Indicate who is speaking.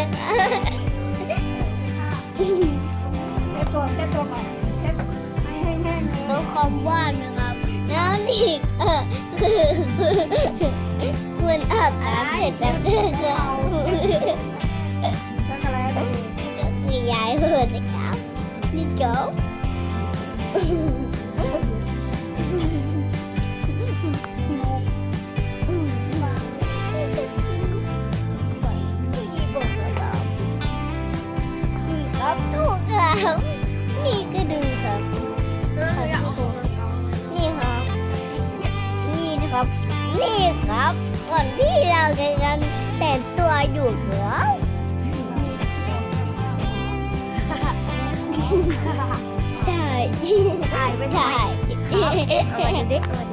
Speaker 1: นี่นะคะ
Speaker 2: แค่ตัวแค่ตัวก่อนแค่ให้แห้งเลย
Speaker 1: ตัวความว่านนะครับ แล้วนี่เออคือคุณอาบน้ำเสร็จแล้วก็จะ
Speaker 2: ช็อกโกแลตดี
Speaker 1: ยายเหินนะครับนี่เก๋า ครับ นี่ครับก่อนที่เราจะกันแต่งตัวอยู่ครับใช่
Speaker 2: ถ่ายไป
Speaker 1: ใช่
Speaker 2: ถ่ายเอาไปเด็กเอาไป